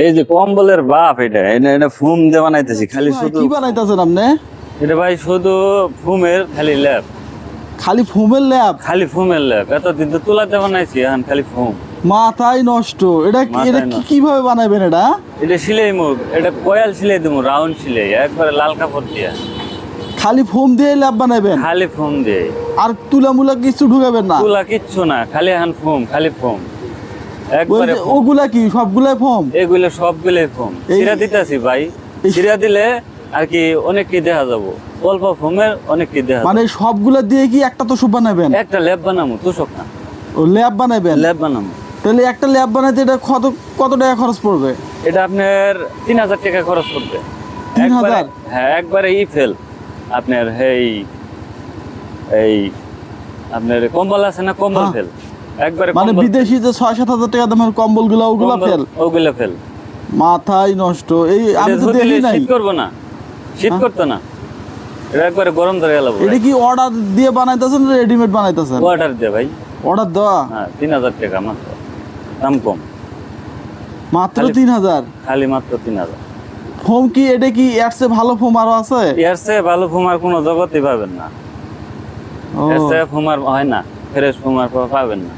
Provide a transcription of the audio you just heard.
এই যে কম্বলের বাপ এটা এটা এটা ফুম দিয়ে বানাইতেছি খালি শুধু কি বানাইতেছেন আপনি? এটা ভাই শুধু ফুমের খালি ল্যাব। খালি ফোমের ল্যাব? খালি ফুমের ল্যাব এতদিন তো তুলাতে বানাইছি এখন খালি ফুম। মাথায় নষ্ট এটা কি- এটা কি- কীভাবে বানাবেন এটা? এটা সিলাই মুখ এটা কয়াল সিলাই দেবো রাউন্ড সিলাই একবারে লাল কাপড় দিয়ে। খালি ফোম দিয়ে ল্যাব বানাবেন খালি ফুম দিয়ে আর তুলা মুলা কিছু ঢুকাবেন না? তুলা কিচ্ছু না খালি এখন ফুম খালি ফুম। একবারে ওগুলা কি? সবগুলাই ফোম এগুলো সবগুলোই এই- সিরা দিতেছি ভাই। সিরা দিলে আর কি অনেক কি দেখা যাব। অল্প ফুমের অনেক কি দেখা মানে সবগুলা দিয়ে কি একটা তোষক বানাবেন? একটা ল্যাব বানাবো তুষক না। ও ল্যাব বানাবেন ল্যাব বানাবো তাহলে একটা ল্যাব বানাইতে এটা কত কত টাকা খরচ পড়বে? এটা আপনার তিন হাজার টাকা খরচ করবে 3000? হ্যাঁ একবারে ই ফেল। আপনার এই এই আপনার কম্বল আছে না কম্বল হ্যাঁ। ফেল? একবারে মানে বিদেশি যে ছয় সাত হাজার টাকা দামের কম্বলগুলা ওগুলা ফেল? ওগুলো ফেল। মাথায় নষ্ট। এই আমি তো দেখি নাই। শীত করব না। শীত হ্যাঁ। করতো না। এটা একবারে গরম ধরে গেল এটা কি অর্ডার দিয়ে বানাইতেছেন রেডিমেড বানাইতেছেন? অর্ডার দে ভাই। অর্ডার দেওয়া? হ্যাঁ তিন হাজার টাকা মাত্র। দাম কম। মাত্র তিন হাজার? খালি মাত্র তিন হাজার। ফোম কি এটা কি চেয়ে ভালো ফোম আরও আছে? চেয়ে ভালো ফুমার কোনো জগতই পাবেন না। এর চেয়ে ফুমার হয় না। ফ্রেশ ফুমার পাবেন না।